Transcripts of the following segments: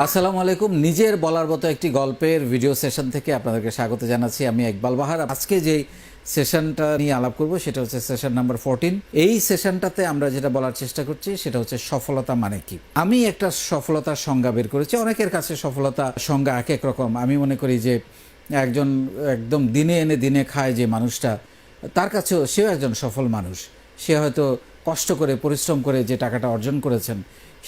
আসসালামু আলাইকুম। নিজের বলার মতো একটি গল্পের ভিডিও সেশন থেকে আপনাদেরকে স্বাগত জানাচ্ছি আমি ইকবাল বাহার। আজকে যে সেশনটা নিয়ে আলাপ করব, সেটা হচ্ছে সেশন নাম্বার ফোরটিন এই সেশনটাতে আমরা যেটা বলার চেষ্টা করছি, সেটা হচ্ছে সফলতা মানে কি? আমি একটা সফলতার সংজ্ঞা বের করেছি। অনেকের কাছে সফলতা সংজ্ঞা এক এক রকম। আমি মনে করি যে একজন একদম দিনে এনে দিনে খায় যে মানুষটা, তার কাছেও সেও একজন সফল মানুষ। সে হয়তো কষ্ট করে, পরিশ্রম করে যে টাকাটা অর্জন করেছেন,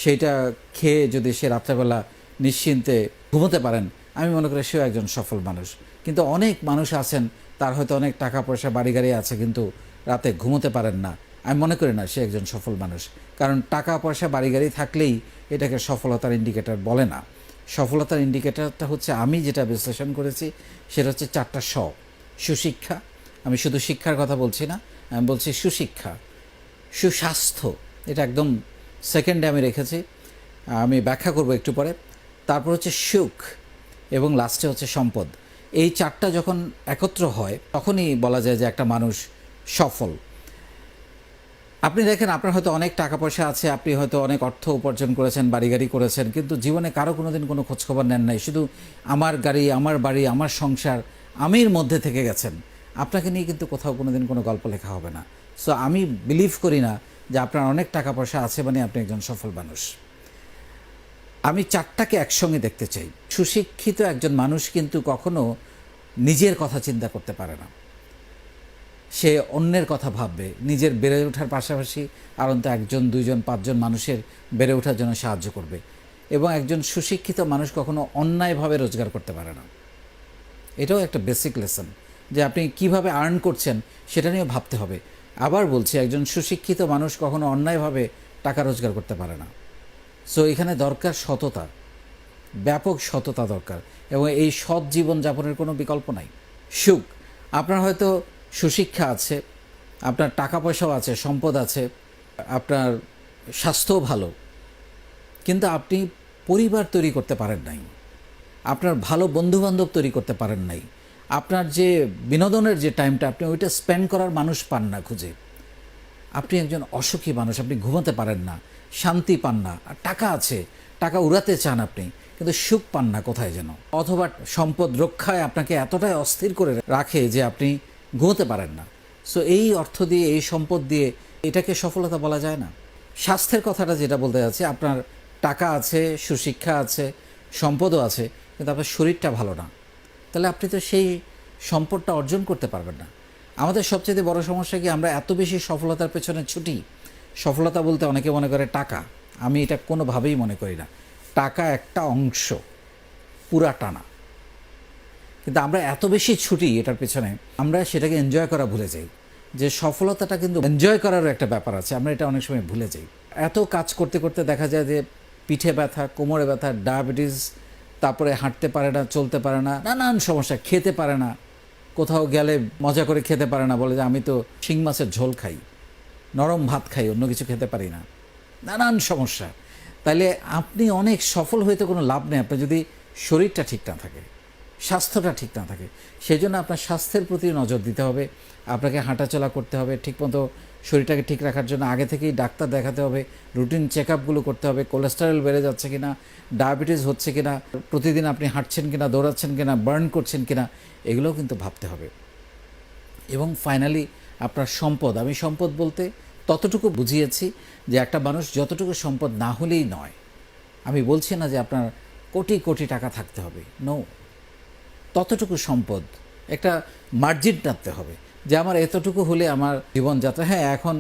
সেইটা খেয়ে যদি সে রাত্রেবেলা নিশ্চিন্তে ঘুমোতে পারেন। আমি মনে করি সেও একজন সফল মানুষ। কিন্তু অনেক মানুষ আছেন, তার হয়তো অনেক টাকা পয়সা বাড়ি গাড়ি আছে, কিন্তু রাতে ঘুমোতে পারেন না। আমি মনে করি না সে একজন সফল মানুষ। কারণ টাকা পয়সা বাড়ি গাড়ি থাকলেই এটাকে সফলতার ইন্ডিকেটর বলে না। সফলতার ইন্ডিকেটরটা হচ্ছে আমি যেটা বিশ্লেষণ করেছি, সেটা হচ্ছে চারটা স। সুশিক্ষা। আমি শুধু শিক্ষার কথা বলছি না, আমি বলছি সুশিক্ষা। সুস্বাস্থ্য। এটা একদম সেকেন্ডে আমি রেখেছি। আমি ব্যাখ্যা করব একটু পরে। তারপর হচ্ছে সুখ এবং লাস্টে হচ্ছে সম্পদ। এই চারটা যখন একত্র হয়, তখনই বলা যায় যে একটা মানুষ সফল। আপনি দেখেন, আপনার হয়তো অনেক টাকা পয়সা আছে, আপনি হয়তো অনেক অর্থ উপার্জন করেছেন বাড়ি গাড়ি করেছেন, কিন্তু জীবনে কারও কোনো দিন কোনো খোঁজখবর নেন নাই। শুধু আমার গাড়ি, আমার বাড়ি, আমার সংসার, আমির মধ্যে থেকে গেছেন। আপনাকে নিয়ে কিন্তু কোথাও কোনো দিন কোনো গল্প লেখা হবে না। সো আমি বিলিভ করি না যে আপনার অনেক টাকা পয়সা আছে মানে আপনি একজন সফল মানুষ। আমি চারটাকে একসঙ্গে দেখতে চাই। সুশিক্ষিত একজন মানুষ কিন্তু কখনো নিজের কথা চিন্তা করতে পারে না। সে অন্যের কথা ভাববে, নিজের বেড়ে ওঠার পাশাপাশি আর অন্ত একজন, দুইজন, পাঁচজন মানুষের বেড়ে ওঠার জন্য সাহায্য করবে। এবং একজন সুশিক্ষিত মানুষ কখনো অন্যায়ভাবে রোজগার করতে পারে না। এটাও একটা বেসিক লেসন যে আপনি কীভাবে আর্ন করছেন সেটা নিয়ে ভাবতে হবে। আবার বলছি, একজন সুশিক্ষিত মানুষ কখনো অন্যায়ভাবে টাকা রোজগার করতে পারে না। সো এখানে দরকার সততা। ব্যাপক সততা দরকার। এবং এই সৎ জীবন যাপনের কোনো বিকল্প নাই। সুখ, আপনার হয়তো সুশিক্ষা আছে, আপনার টাকা পয়সাও আছে, সম্পদ আছে, আপনার স্বাস্থ্যও ভালো। কিন্তু আপনি পরিবার তৈরি করতে পারেন নাই। আপনার ভালো বন্ধুবান্ধব তৈরি করতে পারেন নাই। আপনার যে বিনোদনের যে টাইমটা, আপনি ওইটা স্পেন্ড করার মানুষ পান না খুঁজে। আপনি একজন অসুখী মানুষ, আপনি ঘুমাতে পারেন না, শান্তি পান না, আর টাকা আছে, টাকা উড়াতে চান আপনি, কিন্তু সুখ পান না, কোথায় যেন? অথবা সম্পদ রক্ষায় আপনাকে এতটাই অস্থির করে রাখে যে আপনি ঘুমোতে পারেন না। সো এই অর্থ দিয়ে, এই সম্পদ দিয়ে এটাকে সফলতা বলা যায় না। স্বাস্থ্যের কথাটা যেটা বলতে যাচ্ছি, আপনার টাকা আছে, সুশিক্ষা আছে, সম্পদও আছে, কিন্তু আপনার শরীরটা ভালো না। তাহলে আপনি তো সেই সম্পদটা অর্জন করতে পারবেন না। আমাদের সবচেয়ে বড় সমস্যা কি আমরা এত বেশি সফলতার পেছনে ছুটি? সফলতা বলতে অনেকে মনে করে টাকা। আমি এটা কোনোভাবেই মনে করি না। টাকা একটা অংশ, পুরা টানা। কিন্তু আমরা এত বেশি ছুটি এটার পেছনে, আমরা সেটাকে এনজয় করা ভুলে যাই। যে সফলতাটা কিন্তু এনজয় করারও একটা ব্যাপার আছে, আমরা এটা অনেক সময় ভুলে যাই। এত কাজ করতে করতে দেখা যায় যে পিঠে ব্যথা, কোমরে ব্যথা, ডায়াবেটিস, তারপরে হাঁটতে পারে না, চলতে পারে না, নানান সমস্যা, খেতে পারে না। কোথাও গেলে মজা করে খেতে পারে না, বলে যে আমি তো শিং মাছের ঝোল খাই, নরম ভাত খাই, অন্য কিছু খেতে পারি না। নানান সমস্যা। তাইলে আপনি অনেক সফল হইতে কোনো লাভ নেই, আপনার যদি শরীরটা ঠিক না থাকে। স্বাস্থ্যটা ঠিক না থাকে। সেই জন্য আপনার স্বাস্থ্যের প্রতি নজর দিতে হবে। আপনাকে হাঁটাচলা করতে হবে। ঠিকমতো শরীরটাকে ঠিক রাখার জন্য আগে থেকেই ডাক্তার দেখাতে হবে। রুটিন চেক আপগুলো করতে হবে। কোলেস্টেরল বেড়ে যাচ্ছে কি না ডায়াবেটিস হচ্ছে কিনা, প্রতিদিন আপনি হাঁটছেন কি না দৌড়াচ্ছেন কি না বার্ন করছেন কি না এগুলোও কিন্তু ভাবতে হবে। এবং ফাইনালি আপনার সম্পদ। আমি সম্পদ বলতে ততটুকু বুঝিয়েছি যে একটা মানুষ যতটুকু সম্পদ না হলেই নয়। আমি বলছি না যে আপনার কোটি কোটি টাকা থাকতে হবে। নো ততটুকু সম্পদ, একটা মার্জিন টানতে হবে। যে আমার এতটুকু হলে আমার জীবনযাত্রা হ্যাঁ এখন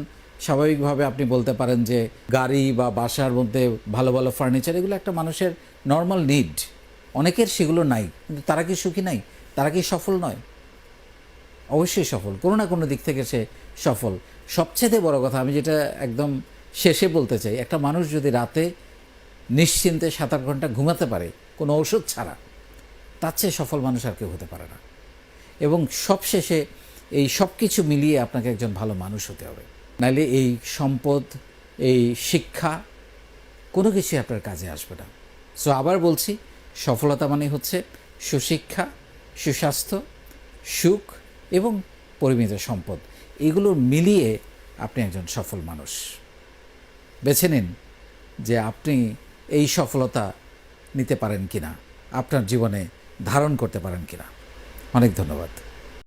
স্বাভাবিকভাবে আপনি বলতে পারেন যে গাড়ি বা বাসার মধ্যে ভালো ভালো ফার্নিচার এগুলো একটা মানুষের নর্মাল নিড অনেকের সেগুলো নাই, কিন্তু তারা কি সুখী নাই? তারা কি সফল নয়? অবশ্যই সফল, কোনো না কোনো দিক থেকে সে সফল। সবচেয়ে বড় কথা, আমি যেটা একদম শেষে বলতে চাই, একটা মানুষ যদি রাতে নিশ্চিন্তে সাত আট ঘণ্টা ঘুমাতে পারে, কোনো ওষুধ ছাড়া তার চেয়ে সফল মানুষ আর কেউ হতে পারে না। এবং সবশেষে এই সব কিছু মিলিয়ে আপনাকে একজন ভালো মানুষ হতে হবে। নাইলে এই সম্পদ, এই শিক্ষা কোনো কিছুই আপনার কাজে আসবে না। সো আবার বলছি, সফলতা মানে হচ্ছে সুশিক্ষা, সুস্বাস্থ্য, সুখ এবং পরিমিত সম্পদ। এগুলো মিলিয়ে আপনি একজন সফল মানুষ। বেছে নিন যে আপনি এই সফলতা নিতে পারেন কিনা। আপনার জীবনে ধারণ করতে পারেন কিনা। অনেক ধন্যবাদ।